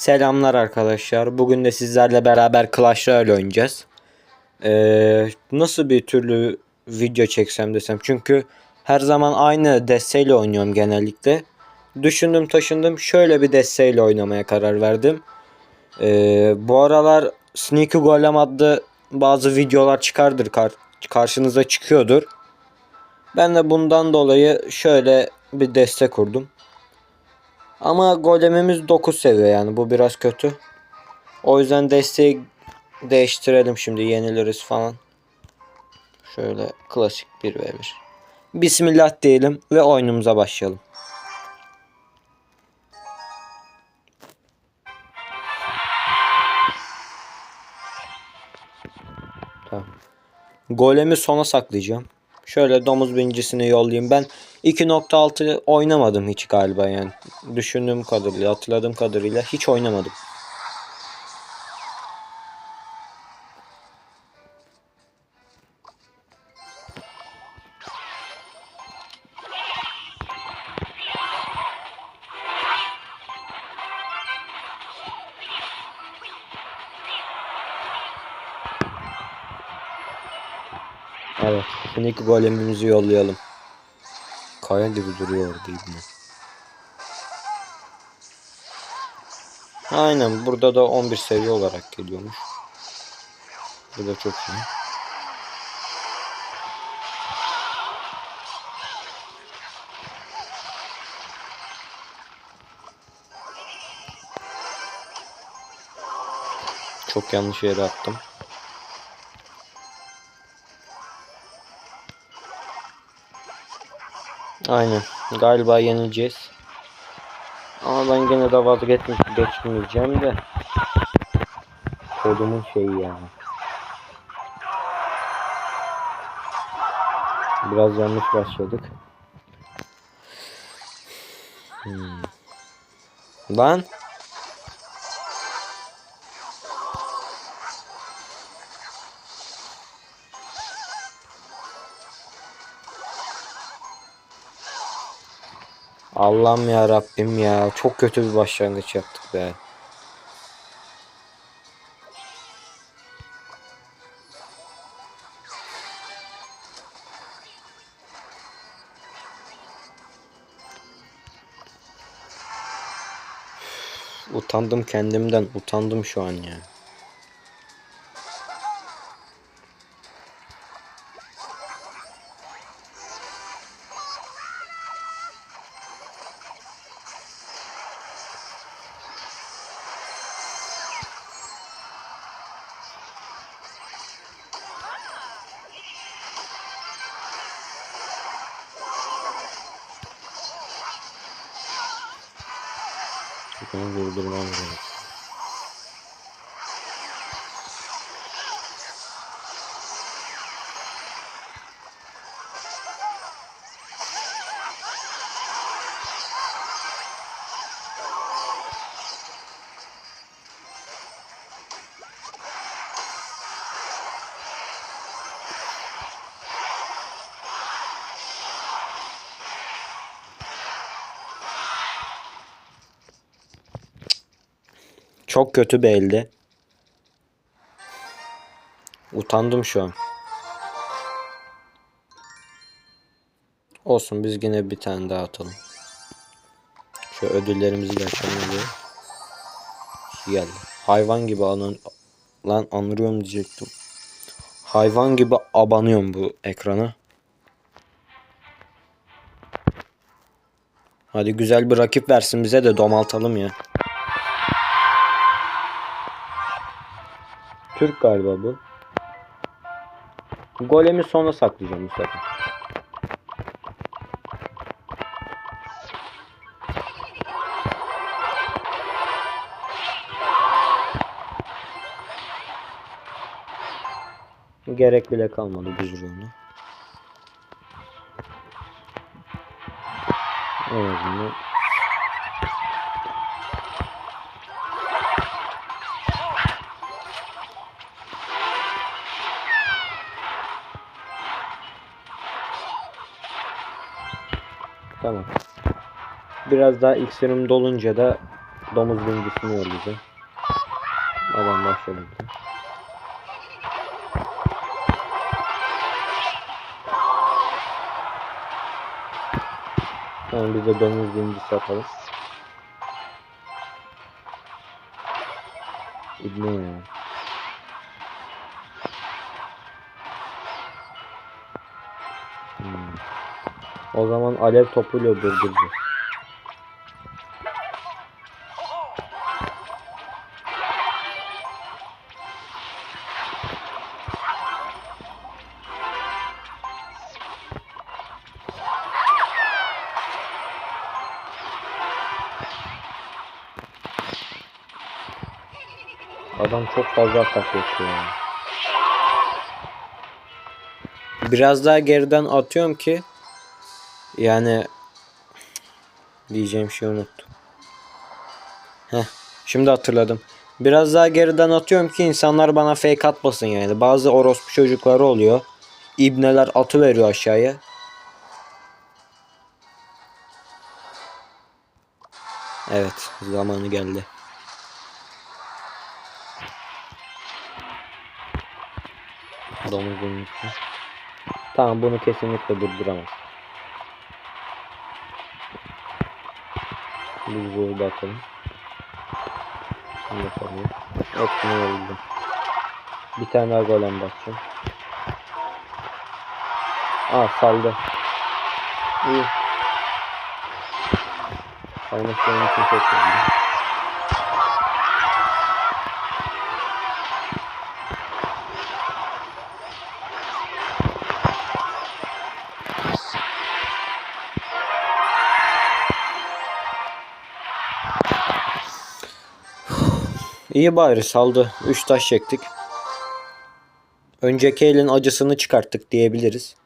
Selamlar arkadaşlar. Bugün de sizlerle beraber Clash Royale oynayacağız. Ee, nasıl bir türlü video çeksem desem. Çünkü her zaman aynı desteğiyle oynuyorum genellikle. Düşündüm taşındım. Şöyle bir desteğiyle oynamaya karar verdim. Ee, bu aralar Sneaky Golem adlı bazı videolar çıkardır. Kar- karşınıza çıkıyordur. Ben de bundan dolayı şöyle bir destek kurdum. Ama golemimiz 9 seviye yani bu biraz kötü. O yüzden desteği değiştirelim şimdi yeniliriz falan. Şöyle klasik 1v1. Bismillah diyelim ve oyunumuza başlayalım. Tamam. Golemi sona saklayacağım. Şöyle domuz bincisini yollayayım. Ben 2.6 oynamadım hiç galiba yani. Düşündüğüm kadarıyla, hatırladığım kadarıyla hiç oynamadım. Evet. Sneak golemimizi yollayalım. Kaya gibi duruyor orada ibne. Aynen burada da 11 seviye olarak geliyormuş. Bu da çok iyi. Çok yanlış yere attım. Aynen. Galiba yenileceğiz. Ama ben gene de vazgeçmiş geçmeyeceğim de. Kodumun şeyi yani. Biraz yanlış başladık. Hmm. Lan. Allah'ım ya Rabbim ya. Çok kötü bir başlangıç yaptık be. Utandım kendimden. Utandım şu an ya. Bunu durdurmam gerek. Çok kötü bir elde. Utandım şu an. Olsun biz yine bir tane daha atalım. Şu ödüllerimizi de açalım. Geldi. Hayvan gibi anan lan anlıyorum diyecektim. Hayvan gibi abanıyorum bu ekrana. Hadi güzel bir rakip versin bize de domaltalım ya. Türk galiba bu. Golemi sona saklayacağım bu sefer. Gerek bile kalmadı buzluğuna. En azından Tamam. Biraz daha iksirim dolunca da Domuz bincisini yollayacağım. Adam başladı. Tamam biz de domuz bincisi atalım. İbne ya. O zaman alev topuyla durduracağız. Adam çok fazla atak yapıyor. yani. Biraz daha geriden atıyorum ki yani diyeceğim şeyi unuttum. Heh, şimdi hatırladım. Biraz daha geriden atıyorum ki insanlar bana fake atmasın yani. Bazı orospu çocukları oluyor. İbneler atı veriyor aşağıya. Evet, zamanı geldi. Domuzun içi. Tamam bunu kesinlikle durduramaz. Biz bunu da atalım. Bunu da atalım. Hepsini yolladım. Bir tane daha golem basacağım. Aa saldı. İyi. Sayması benim için çok önemli. İyi bari saldı. 3 taş çektik. Önceki elin acısını çıkarttık diyebiliriz.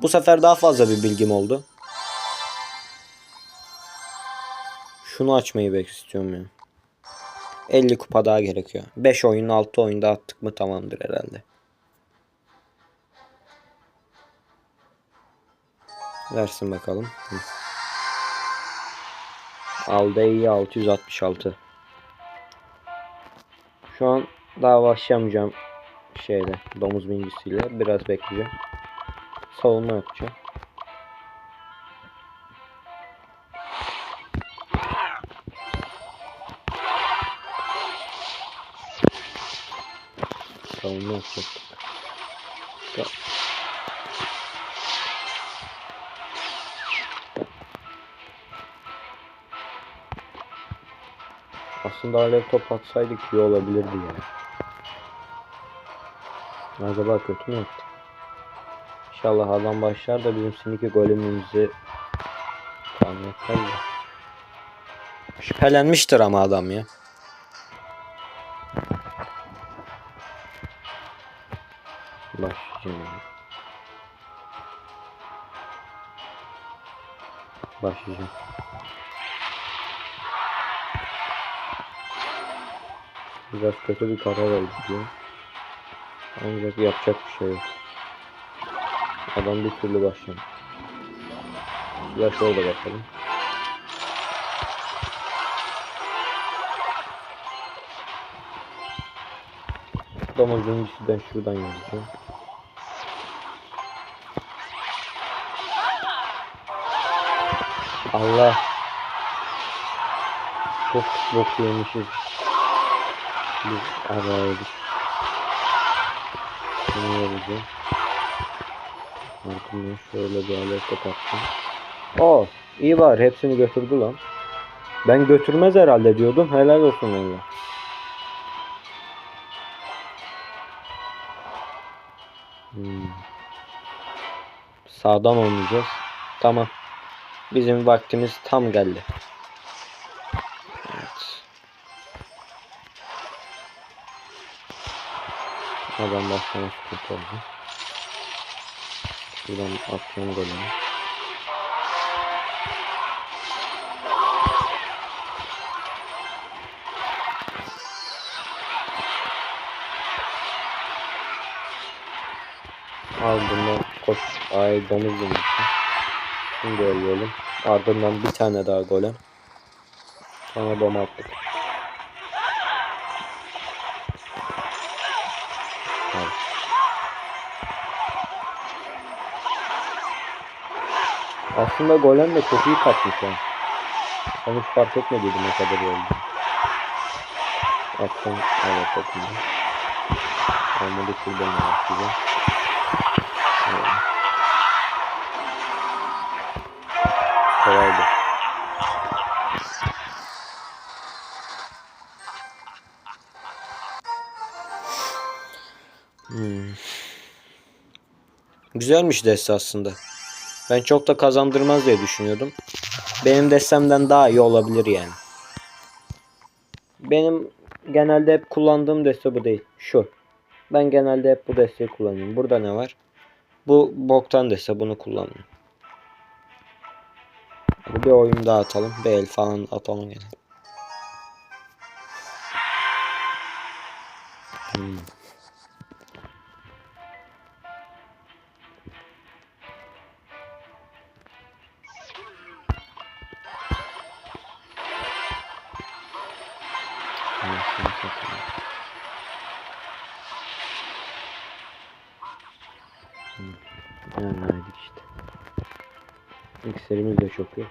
Bu sefer daha fazla bir bilgim oldu. Şunu açmayı bek istiyorum ya. 50 kupa daha gerekiyor. 5 oyun 6 oyunda attık mı tamamdır herhalde. Versin bakalım. Aldeyi 666. Şu an daha başlamayacağım şeyde domuz bincisiyle biraz bekleyeceğim. Savunma yapacağım. Savunma yapacaktık. Aslında alev top atsaydık iyi olabilirdi ya. Acaba kötü mü yaptık? İnşallah adam başlar da bizim siniki golümümüzü tahmin etmez de. Şüphelenmiştir ama adam ya. Başlayacağım. yani. Başlayacağım. Biraz kötü bir karar oldu diyor. Ancak yapacak bir şey yok. Adam bir türlü başlamadı. Ya şöyle bakalım. Domuzun ben şuradan yazacağım. Allah. Çok bok yemişiz. Biz araydık. Bunu yapacağım. Ardından şöyle bir alete taktım. Oo, iyi var. Hepsini götürdü lan. Ben götürmez herhalde diyordum. Helal olsun valla. Hmm. Sağdan oynayacağız. Tamam. Bizim vaktimiz tam geldi. Adam başlamak kötü oldu. Şuradan atacağım golünü. Al bundan koş. Ay domuz demiştim. Şimdi yollayalım. Ardından bir tane daha golem. Sonra bomba attık. Aslında golem de çok iyi kaçmış yani. Ben hiç fark etmediydim ne kadar oldu. Attım. Evet dokundu. Olmadı şuradan başlayacağım. Evet. Kolaydı. Hmm. Güzelmiş deste aslında. Ben çok da kazandırmaz diye düşünüyordum. Benim destemden daha iyi olabilir yani. Benim genelde hep kullandığım deste bu değil. Şu. Ben genelde hep bu desteği kullanıyorum. Burada ne var? Bu boktan deste. Bunu kullanıyorum. Bir oyun daha atalım. Bir el falan atalım gene. Hmm. İksirimiz de çok yok.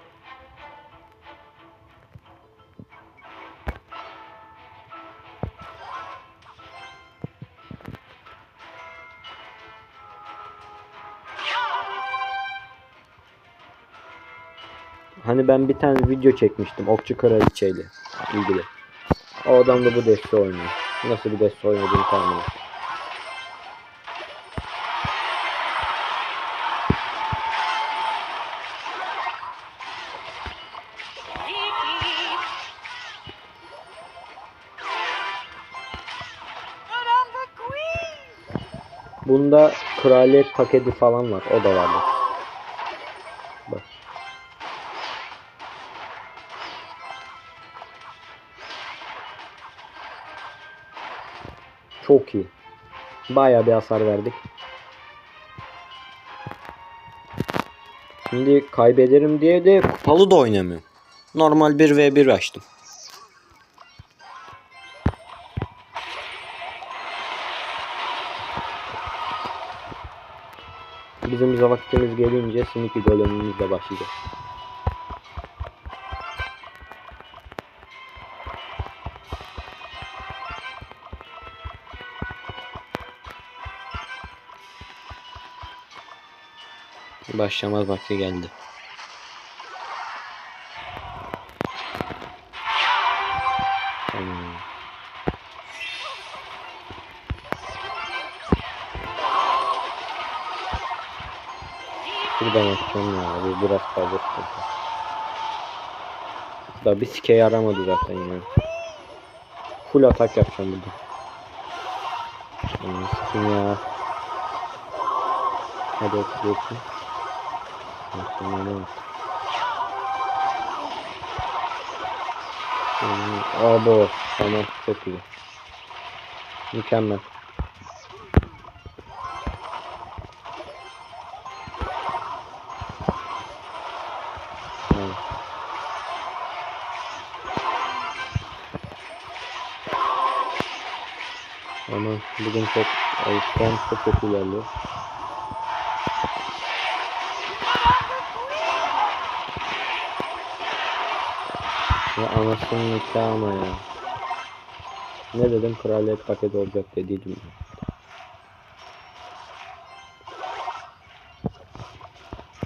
Hani ben bir tane video çekmiştim Okçu Kraliçe'yle ilgili. O adam da bu deste oynuyor. Nasıl bir deste oynadığını tahmin. Bunda kraliyet paketi falan var. O da var bak. Çok iyi. Bayağı bir hasar verdik. Şimdi kaybederim diye de kupalı da oynamıyorum. Normal 1v1 açtım. Sneaky golemimizle başlayacağız. Başlamaz vakti geldi. Biraz fazla sıkıntı. Da bir sike yaramadı zaten ya. Full atak yapacağım burada. Aman sikim ya. Hadi oturuyorsun. Hmm, Abo. Tamam çok iyi. Mükemmel. Ama bugün çok ayıptan çok çok ilerliyor. Ya anasının nikahı ya. Ne dedim kraliyet paket olacak dediydim.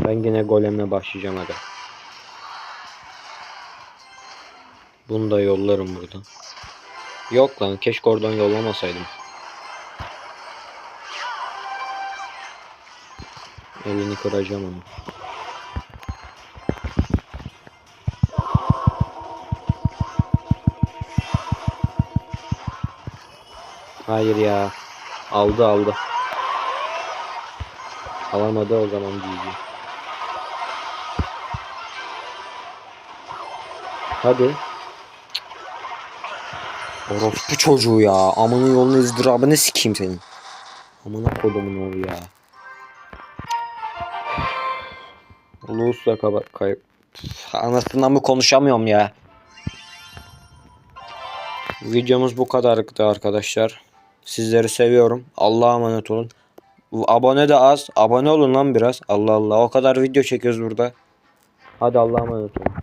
Ben yine golemle başlayacağım hadi. Bunu da yollarım buradan. Yok lan keşke oradan yollamasaydım. Elini kıracağım onu. Hayır ya. Aldı aldı. Alamadı o zaman GG. Hadi. Orospu çocuğu ya. Amının yolunu ızdırabını sikeyim senin. Amına kodumun oğlu ya. Ulusla kaba kayıp. Anasından mı konuşamıyorum ya. Videomuz bu kadardı arkadaşlar. Sizleri seviyorum. Allah'a emanet olun. Abone de az. Abone olun lan biraz. Allah Allah. O kadar video çekiyoruz burada. Hadi Allah'a emanet olun.